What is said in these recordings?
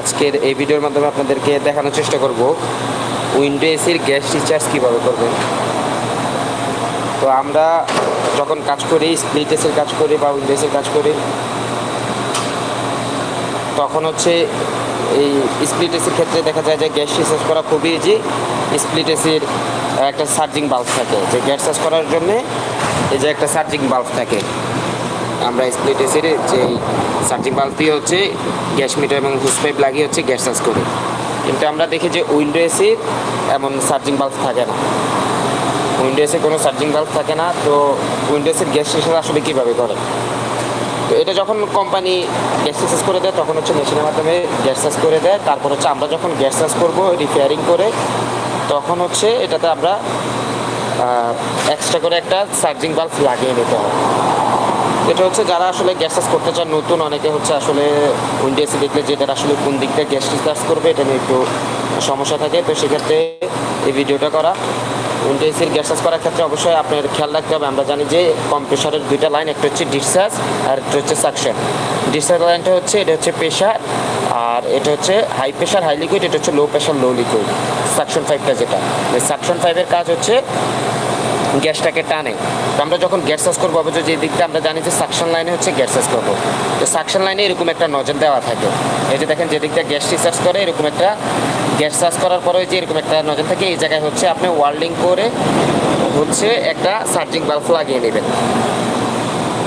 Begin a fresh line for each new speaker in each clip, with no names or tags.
আজকের এই ভিডিওর মাধ্যমে আপনাদেরকে দেখানোর চেষ্টা করব। উইন্ডো এসির গ্যাস রিচার্জ কীভাবে করবেন? তো আমরা যখন কাজ করি স্প্লিট এসির কাজ করি বা উইন্ডো এসির কাজ করি, তখন হচ্ছে এই স্প্লিট এসির ক্ষেত্রে দেখা যায় যে গ্যাস রিচার্জ করা খুবই ইজি স্প্লিট এসির একটা চার্জিং বাল্ব থাকে। যে গ্যাস চার্জ করার জন্যে এই যে একটা চার্জিং বাল্ব থাকে। আমরা স্প্লিট এসির যে চার্জিং বাল্ব দিয়ে হচ্ছে, গ্যাস মিটার এবং হুস পাইপ লাগিয়ে হচ্ছে গ্যাস চার্জ করি। কিন্তু আমরা দেখি যে উইন্ডো এসির এমন চার্জিং বাল্ব থাকে না। উইন্ডো এসে কোনো চার্জিং বাল্ব থাকে না, তো উইন্ডো এসির গ্যাস রিচার্জ আসলে কীভাবে করে? তো এটা যখন কোম্পানি গ্যাস চার্জ করে দেয়, তখন হচ্ছে মেশিনের মাধ্যমে গ্যাস চার্জ করে দেয়। তারপর হচ্ছে আমরা যখন গ্যাস চার্জ করব রিপেয়ারিং করে, তখন হচ্ছে এটাতে আমরা এক্সট্রা করে একটা চার্জিং বাল্ব লাগিয়ে নিতে হবে। এটা হচ্ছে যারা আসলে গ্যাস চার্জ করতে চান, নতুন, অনেকে হচ্ছে আসলে উইন্ডো এসি দেখলে যে তারা আসলে কোন দিকটা গ্যাস চার্জ করবে, এটা নিয়ে একটু সমস্যা থাকে। তো সেক্ষেত্রে এই ভিডিওটা করা। উইন্ডো এসির গ্যাস চার্জ করার ক্ষেত্রে অবশ্যই আপনার খেয়াল রাখতে হবে। আমরা জানি যে কম্প্রেসারের দুইটা লাইন একটা হচ্ছে ডিসচার্জ আর একটা হচ্ছে সাকশন ডিসচার্জ লাইনটা হচ্ছে, এটা হচ্ছে প্রেশার আর এটা হচ্ছে হাই প্রেশার হাই লিকুইড এটা হচ্ছে low pressure low liquid suction ফাইভটা যেটা। সাকশন ফাইভের কাজ হচ্ছে গ্যাসটাকে টানে। তো আমরা যখন গ্যাস চার্জ করব, অবশ্য যে দিকটা আমরা জানি যে সাকশন লাইনে হচ্ছে গ্যাস চার্জ করব। তো সাকশন লাইনে এরকম একটা নজর দেওয়া থাকে। এই যে দেখেন, যে দিকটা গ্যাস রিচার্জ করে, এরকম একটা গ্যাস চার্জ করার পরে যে এরকম একটা নজর থাকে, এই জায়গায় হচ্ছে আপনি ওয়ার্ল্ডিং করে হচ্ছে একটা চার্জিং বাল্ব লাগিয়ে নেবেন।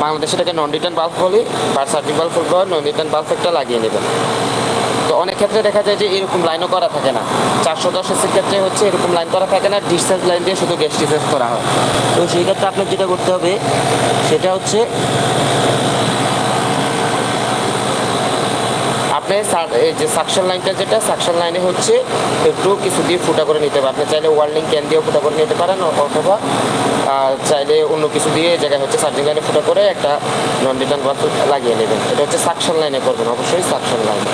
বাংলাদেশে এটাকে নন রিটার্ন বাল্ব বলি, বা চার্জিং বাল্ব বলব নন রিটার্ন বাল্ব একটা লাগিয়ে নেবেন। তো অনেক ক্ষেত্রে দেখা যায় যে এরকম লাইনও করা থাকে না। চারশো দশ এসির ক্ষেত্রে হচ্ছে এরকম লাইন করা থাকে না ডিসচার্জ লাইন দিয়ে শুধু গ্যাস ডিসচার্জ করা হয়। তো সেই ক্ষেত্রে আপনার যেটা করতে হবে, সেটা হচ্ছে আপনি যে সাকশন লাইনটা যেটা সাকশন লাইনে হচ্ছে একটু কিছু দিয়ে ফুটা করে নিতে পারেন আপনি চাইলে ওয়ার্ল্ডিং ক্যান দিয়েও ফুটা করে নিতে পারেন অথবা চাইলে অন্য কিছু দিয়ে জায়গায় হচ্ছে চার্জিং লাইনে ফুটা করে একটা নন রিটার্ন বাল্ব লাগিয়ে নেবেন। এটা হচ্ছে সাকশন লাইনে করবেন, অবশ্যই সাকশন লাইনে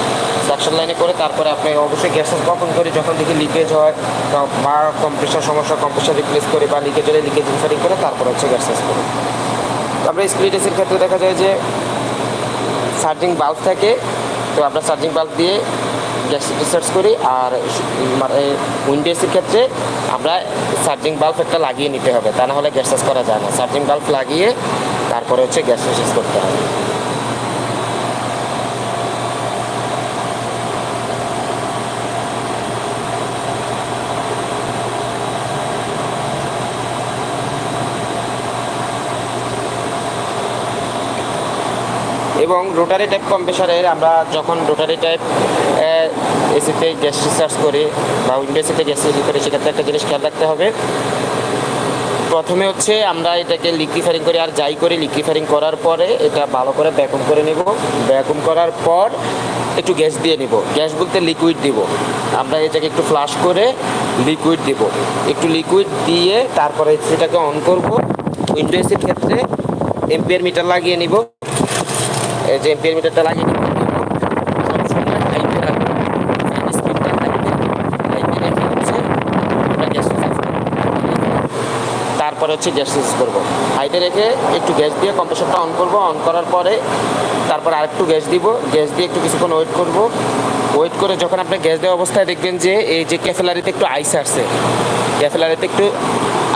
সাকশন লাইনে করে তারপরে আপনি অবশ্যই গ্যাস কখন করে যখন দেখি লিকেজ হয় বা- কম্প্রেসার সমস্যা কম্প্রেসার রিপ্লেস করে বা লিকেজ হলে লিকেজ রিফারিং করে তারপরে হচ্ছে গ্যাস করি আমরা স্প্লিট এসির ক্ষেত্রে দেখা যায় যে চার্জিং বাল্ব থাকে তো আমরা চার্জিং বাল্ব দিয়ে গ্যাস রিসার্চ করি আর উইন্ডো এসির ক্ষেত্রে আমরা চার্জিং বাল্ব একটা লাগিয়ে নিতে হবে, তা না হলে গ্যাস চার্জ করা যায় না। চার্জিং বাল্ব লাগিয়ে তারপরে হচ্ছে গ্যাস রিসার্চ করতে হবে। এবং রোটারি টাইপ কম্প্রেসারের আমরা যখন রোটারি টাইপ এসিতে গ্যাস রিসার্চ করি বা উইন্ডো এসিতে গ্যাস রিসার্চ করি, সেক্ষেত্রে একটা জিনিস খেয়াল রাখতে হবে। প্রথমে হচ্ছে আমরা এটাকে লিকুইফারিং করি, আর যাই করি লিকুইফারিং করার পরে এটা ভালো করে ব্যাকুম করে নেব। ব্যাকুম করার পর একটু গ্যাস দিয়ে নিব। গ্যাস বলতে লিকুইড দিব। আমরা এটাকে একটু ফ্লাশ করে লিকুইড দিব। একটু লিকুইড দিয়ে তারপরে সেটাকে অন করব। উইন্ডো এসির ক্ষেত্রে এম্পিয়ার মিটার লাগিয়ে নিব। যে এম্পিয়ার মিটারটা লাগিয়ে হাইতে হাইতে হাইতে তারপরে হচ্ছে গ্যাস ইউজ করব। হাইটে রেখে একটু গ্যাস দিয়ে কম্প্রেসারটা অন করব। অন করার পরে তারপর আরেকটু গ্যাস দিব। গ্যাস দিয়ে একটু কিছুক্ষণ ওয়েট করব। ওয়েট করে যখন আপনি গ্যাস দেওয়া অবস্থায় দেখবেন যে এই যে ক্যাফেলারিতে একটু আইস আসছে, ক্যাফেলারিতে একটু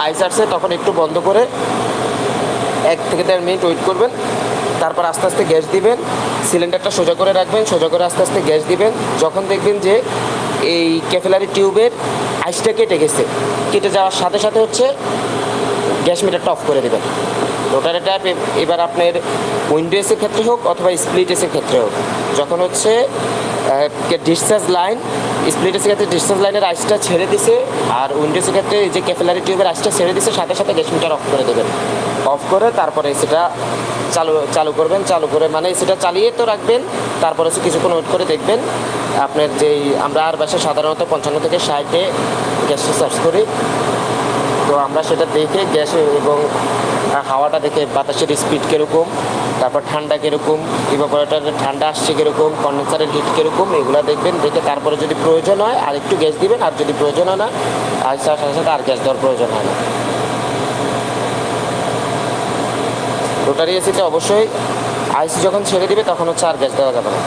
আইস আসছে, তখন একটু বন্ধ করে এক থেকে দেড় মিনিট ওয়েট করবেন। তারপর আস্তে আস্তে গ্যাস দিবেন, সিলিন্ডারটা সোজা করে রাখবেন, সোজা করে আস্তে আস্তে গ্যাস দিবেন। যখন দেখবেন যে এই ক্যাফেলারি টিউবের আইসটা কেটে গেছে, কেটে যাওয়ার সাথে সাথে হচ্ছে গ্যাস মিটারটা অফ করে দেবেন। রোটারে ট্যাপ এবার আপনার উইন্ডো এসের ক্ষেত্রে হোক অথবা স্প্লিট এসের ক্ষেত্রে হোক, যখন হচ্ছে ডিসচার্জ লাইন স্প্লিট এসের ক্ষেত্রে ডিসচার্জ লাইনের আইসটা ছেড়ে দিছে, আর উইন্ডোজের ক্ষেত্রে যে ক্যাফেলারি টিউবের আইসটা ছেড়ে দিছে, সাথে সাথে গ্যাস মিটার অফ করে দেবেন। অফ করে তারপরে সেটা চালু চালু করবেন, চালু করে মানে সেটা চালিয়ে তো রাখবেন, তারপরে হচ্ছে কিছুক্ষণ ওয়েট করে দেখবেন। আপনার যেই, আমরা আর বাসে সাধারণত পঞ্চান্ন থেকে ষাটে গ্যাস রিচার্জ করি। তো আমরা সেটা দেখে গ্যাসে এবং হাওয়াটা দেখে বাতাসের স্পিড কীরকম, তারপর ঠান্ডা কীরকম ইভাপোরেটারের ঠান্ডা আসছে কীরকম কন্ডেন্সারের হিট কীরকম, এগুলো দেখবেন, দেখে তারপরে যদি প্রয়োজন হয়, আর একটু গ্যাস দিবেন, আর যদি প্রয়োজন হয় না, আর সাথে সাথে আর গ্যাস দেওয়ার প্রয়োজন হয় না। রোটারি এসিতে অবশ্যই আইসি যখন ছেড়ে দিবে, তখন হচ্ছে আর গ্যাস দেওয়া যাবে না।